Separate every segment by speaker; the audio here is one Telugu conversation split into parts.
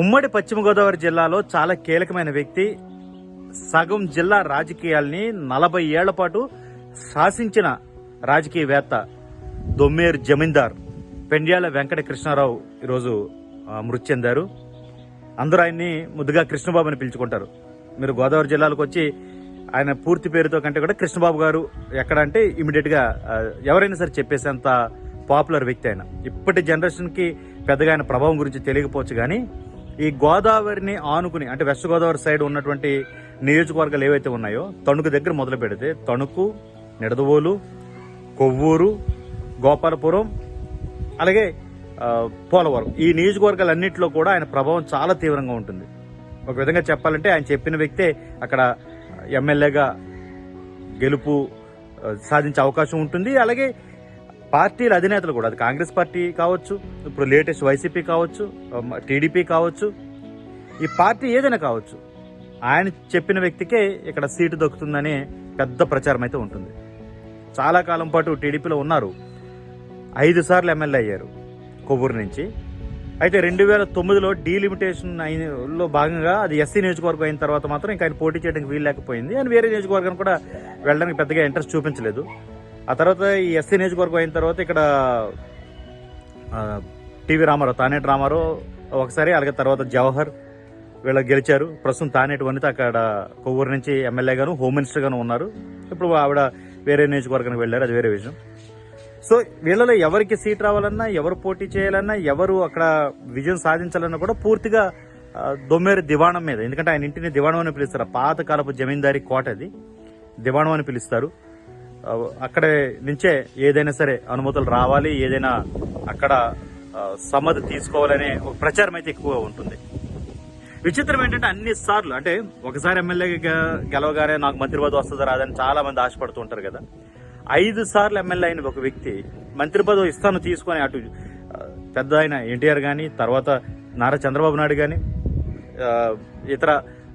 Speaker 1: ఉమ్మడి పశ్చిమ గోదావరి జిల్లాలో చాలా కీలకమైన వ్యక్తి. సగం జిల్లా రాజకీయాల్ని నలభై ఏళ్ళ పాటు శాసించిన రాజకీయవేత్త దొమ్మేరు జమీందార్ పెండ్యాల వెంకట కృష్ణారావు ఈరోజు మృతి చెందారు. అందరూ ఆయన్ని ముద్దుగా కృష్ణబాబు అని పిలుచుకుంటారు. మీరు గోదావరి జిల్లాలకు వచ్చి ఆయన పూర్తి పేరుతో కంటే కూడా కృష్ణబాబు గారు ఎక్కడ అంటే ఎవరైనా సరే చెప్పేసేంత పాపులర్ వ్యక్తి ఆయన. ఇప్పటి జనరేషన్కి పెద్దగా ఆయన ప్రభావం గురించి తెలియకపోవచ్చు కానీ ఈ గోదావరిని ఆనుకుని అంటే వెస్ట్ గోదావరి సైడ్ ఉన్నటువంటి నియోజకవర్గాలు ఏవైతే ఉన్నాయో తణుకు దగ్గర మొదలు పెడితే తణుకు నిడదవోలు కొవ్వూరు గోపాలపురం అలాగే పోలవరం. ఈ నియోజకవర్గాలన్నింటిలో కూడా ఆయన ప్రభావం చాలా తీవ్రంగా ఉంటుంది. ఒక విధంగా చెప్పాలంటే ఆయన చెప్పిన వ్యక్తే అక్కడ ఎమ్మెల్యేగా గెలుపు సాధించే అవకాశం ఉంటుంది. అలాగే పార్టీల అధినేతలు కూడా అది కాంగ్రెస్ పార్టీ కావచ్చు ఇప్పుడు లేటెస్ట్ వైసీపీ కావచ్చు టీడీపీ కావచ్చు ఈ పార్టీ ఏదైనా కావచ్చు ఆయన చెప్పిన వ్యక్తికే ఇక్కడ సీటు దొక్కుతుందనే పెద్ద ప్రచారం అయితే ఉంటుంది. చాలా కాలం పాటు టీడీపీలో ఉన్నారు. ఐదు సార్లు ఎమ్మెల్యే అయ్యారు కొవ్వూరు నుంచి. అయితే రెండు వేల తొమ్మిదిలో డీలిమిటేషన్ అయినలో భాగంగా అది ఎస్సీ నియోజకవర్గం అయిన తర్వాత మాత్రం ఇంకా ఆయన పోటీ చేయడానికి వీలు లేకపోయింది. ఆయన వేరే నియోజకవర్గానికి కూడా వెళ్ళడానికి పెద్దగా ఇంట్రెస్ట్ చూపించలేదు. ఆ తర్వాత ఈ ఎస్సీ నియోజకవర్గం అయిన తర్వాత ఇక్కడ టీవీ రామారావు తానేటి రామారావు ఒకసారి అలాగే తర్వాత జవహర్ వీళ్ళు గెలిచారు. ప్రస్తుతం తానేటి వనిత అక్కడ కొవ్వూరు నుంచి ఎమ్మెల్యేగాను హోమ్ మినిస్టర్గాను ఉన్నారు. ఇప్పుడు ఆవిడ వేరే నియోజకవర్గానికి వెళ్ళారు అది వేరే విషయం. సో వీళ్ళలో ఎవరికి సీట్ రావాలన్నా ఎవరు పోటీ చేయాలన్నా ఎవరు అక్కడ విజయం సాధించాలన్నా కూడా పూర్తిగా దొమ్మేరు దివాణం మీద. ఎందుకంటే ఆయన ఇంటిని దివాణం అని పిలుస్తారు. పాతకాలపు జమీందారి జమీందారీ కోట అది. దివాణం అని పిలుస్తారు. అక్కడే నుంచే ఏదైనా సరే అనుమతులు రావాలి ఏదైనా అక్కడ సమ్మతి తీసుకోవాలనే ఒక ప్రచారం అయితే ఎక్కువగా ఉంటుంది. విచిత్రం ఏంటంటే అన్ని సార్లు అంటే ఒకసారి ఎమ్మెల్యే గెలవగానే నాకు మంత్రి పదవి వస్తుందా రాదని చాలా మంది ఆశపడుతూ ఉంటారు కదా. ఐదు సార్లు ఎమ్మెల్యే అయిన ఒక వ్యక్తి మంత్రి పదవి ఇస్తాను తీసుకొని అటు పెద్ద ఆయన ఎన్టీఆర్ కానీ తర్వాత నారా చంద్రబాబు నాయుడు కానీ ఇతర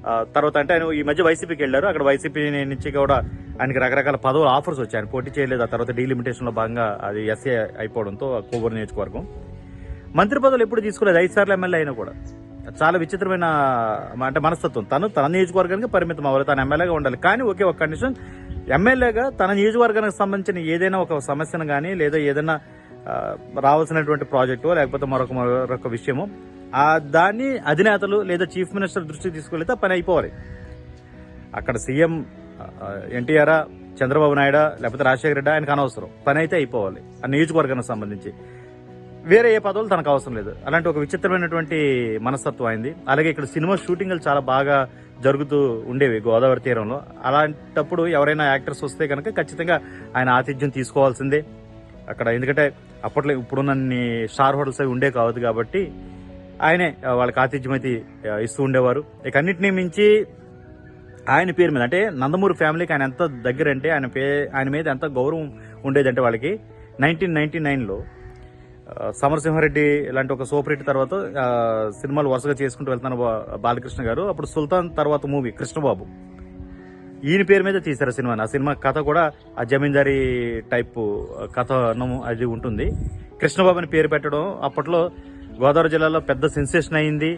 Speaker 1: తర్వాత అంటే ఆయన ఈ మధ్య వైసీపీకి వెళ్ళారు. అక్కడ వైసీపీ నుంచి కూడా ఆయనకి రకరకాల పదవులు ఆఫర్స్ వచ్చాయి ఆయన పోటీ చేయలేదు. ఆ తర్వాత డీలిమిటేషన్లో భాగంగా అది ఎస్ఏ అయిపోవడంతో కొవ్వూరు నియోజకవర్గం. మంత్రి పదవులు ఎప్పుడు తీసుకోలేదు. ఐదు సార్లు ఎమ్మెల్యే అయినా కూడా. చాలా విచిత్రమైన అంటే మనస్తత్వం. తను తన నియోజకవర్గానికి పరిమితం అవ్వాలి. తన ఎమ్మెల్యేగా ఉండాలి. కానీ ఒకే ఒక కండిషన్. ఎమ్మెల్యేగా తన నియోజకవర్గానికి సంబంధించిన ఏదైనా ఒక సమస్యను కానీ లేదా ఏదైనా రావాల్సినటువంటి ప్రాజెక్టు లేకపోతే మరొక మరొక విషయము ఆ దాన్ని అధినేతలు లేదా చీఫ్ మినిస్టర్ దృష్టికి తీసుకెళ్తే పని అయిపోవాలి. అక్కడ సీఎం ఎన్టీఆర్ చంద్రబాబు నాయుడు లేకపోతే రాజశేఖర రెడ్డి ఆయనకు అనవసరం. పని అయితే అయిపోవాలి. ఆ నియోజకవర్గానికి సంబంధించి. వేరే ఏ పదవులు తనకు అవసరం లేదు. అలాంటి ఒక విచిత్రమైనటువంటి మనస్తత్వం అయింది. అలాగే ఇక్కడ సినిమా షూటింగ్లు చాలా బాగా జరుగుతూ ఉండేవి గోదావరి తీరంలో. అలాంటప్పుడు ఎవరైనా యాక్టర్స్ వస్తే కనుక ఖచ్చితంగా ఆయన ఆతిథ్యం తీసుకోవాల్సిందే. అక్కడ ఎందుకంటే అప్పట్లో ఇప్పుడున్నన్ని స్టార్ హోటల్స్ అవి ఉండే కావద్దు కాబట్టి ఆయనే వాళ్ళకి ఆతిథ్యం అయితే ఇస్తూ ఉండేవారు. ఇక అన్నిటినీ మించి ఆయన పేరు మీద అంటే నందమూరి ఫ్యామిలీకి ఆయన ఎంత దగ్గర అంటే ఆయన పే ఆయన మీద ఎంత గౌరవం ఉండేదంటే వాళ్ళకి నైన్టీన్ నైన్టీ నైన్లో సమరసింహారెడ్డి లాంటి ఒక సూపర్ హిట్ తర్వాత సినిమాలు వరుసగా చేసుకుంటూ వెళ్తున్న బాలకృష్ణ గారు అప్పుడు సుల్తాన్ తర్వాత మూవీ కృష్ణబాబు. ఈయన పేరు మీద తీశారు సినిమా. ఆ సినిమా కథ కూడా ఆ జమీందారీ టైప్ కథనం అది ఉంటుంది. కృష్ణబాబు అని పేరు పెట్టడం అప్పట్లో గోదావరి జిల్లాలో పెద్ద సెన్సేషన్ అయింది.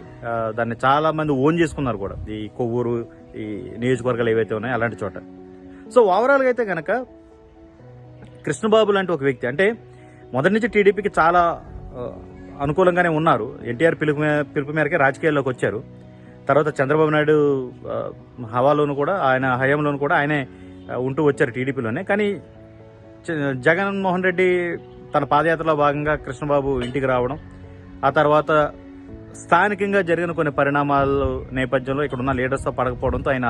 Speaker 1: దాన్ని చాలా మంది ఓన్ చేసుకున్నారు కూడా. ఈ కొవ్వూరు ఈ నియోజకవర్గాలు ఏవైతే ఉన్నాయో అలాంటి చోట. సో ఓవరాల్గా అయితే కనుక కృష్ణబాబు లాంటి ఒక వ్యక్తి అంటే మొదటి నుంచి టీడీపీకి చాలా అనుకూలంగానే ఉన్నారు. ఎన్టీఆర్ పిలుపు పిలుపు మేరకే రాజకీయాల్లోకి వచ్చారు. తర్వాత చంద్రబాబు నాయుడు హవాలోను కూడా ఆయన హయాంలోను కూడా ఆయనే ఉంటూ వచ్చారు టీడీపీలోనే. కానీ జగన్మోహన్ రెడ్డి తన పాదయాత్రలో భాగంగా కృష్ణబాబు ఇంటికి రావడం ఆ తర్వాత స్థానికంగా జరిగిన కొన్ని పరిణామాల నేపథ్యంలో ఇక్కడ ఉన్న లీడర్స్తో పడకపోవడంతో ఆయన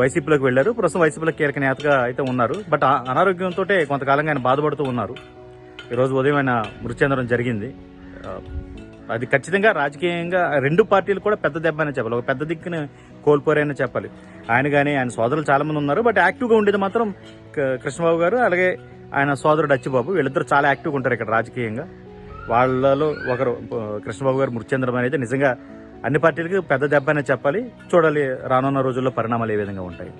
Speaker 1: వైసీపీలోకి వెళ్ళారు. ప్రస్తుతం వైసీపీలో కీలక నేతగా అయితే ఉన్నారు. బట్ అనారోగ్యంతో కొంతకాలంగా ఆయన బాధపడుతూ ఉన్నారు. ఈరోజు ఉదయం ఆయన మృతి చెందడం జరిగింది అది ఖచ్చితంగా రాజకీయంగా రెండు పార్టీలు కూడా పెద్ద దెబ్బ అని చెప్పాలి. ఒక పెద్ద దిక్కుని కోల్పోయారని చెప్పాలి. ఆయన కానీ ఆయన సోదరులు చాలామంది ఉన్నారు బట్ యాక్టివ్గా ఉండేది మాత్రం క- కృష్ణబాబు గారు అలాగే ఆయన సోదరుడు అచ్చిబాబు వీళ్ళిద్దరు చాలా యాక్టివ్గా ఉంటారు ఇక్కడ రాజకీయంగా. వాళ్ళలో ఒకరు కృష్ణబాబు గారు మృత్యంద్రం అనేది నిజంగా అన్ని పార్టీలకు పెద్ద దెబ్బ అనే చెప్పాలి. చూడాలి రానున్న రోజుల్లో పరిణామాలు ఏ విధంగా ఉంటాయి.